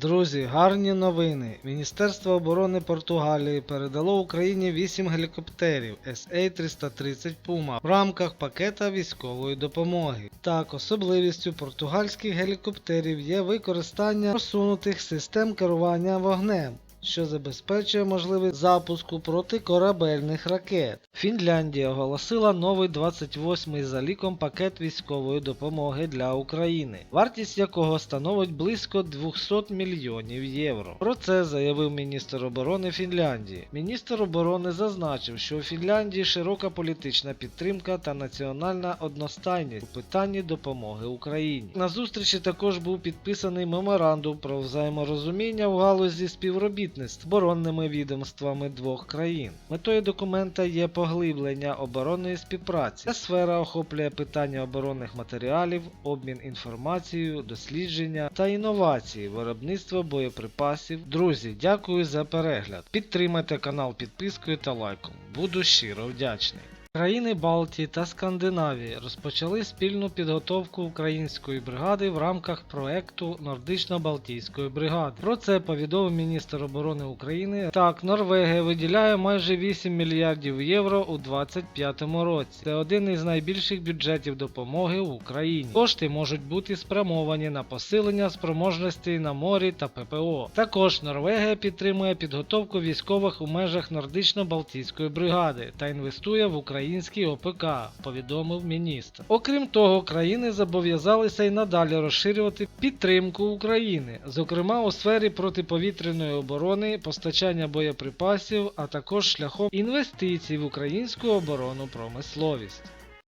Друзі, гарні новини. Міністерство оборони Португалії передало Україні 8 гелікоптерів SA-330 Puma в рамках пакета військової допомоги. Так, особливістю португальських гелікоптерів є використання просунутих систем керування вогнем. Що забезпечує можливість запуску протикорабельних ракет. Фінляндія оголосила новий 28-й за ліком пакет військової допомоги для України, вартість якого становить близько 200 мільйонів євро. Про це заявив міністр оборони Фінляндії. Міністр оборони зазначив, що у Фінляндії широка політична підтримка та національна одностайність у питанні допомоги Україні. На зустрічі також був підписаний меморандум про взаєморозуміння в галузі співробітництва з оборонними відомствами двох країн. Метою документа є поглиблення оборонної співпраці. Ця сфера охоплює питання оборонних матеріалів, обмін інформацією, дослідження та інновації, виробництво боєприпасів. Друзі, дякую за перегляд. Підтримайте канал підпискою та лайком. Буду щиро вдячний. Країни Балтії та Скандинавії розпочали спільну підготовку української бригади в рамках проекту Нордично-Балтійської бригади. Про це повідомив міністр оборони України. Так, Норвегія виділяє майже 8 мільярдів євро у 2025 році. Це один із найбільших бюджетів допомоги в Україні. Кошти можуть бути спрямовані на посилення спроможностей на морі та ППО. Також Норвегія підтримує підготовку військових у межах Нордично-Балтійської бригади та інвестує в український ОПК, повідомив міністр. Окрім того, країни зобов'язалися й надалі розширювати підтримку України, зокрема у сфері протиповітряної оборони, постачання боєприпасів, а також шляхом інвестицій в українську оборонну промисловість.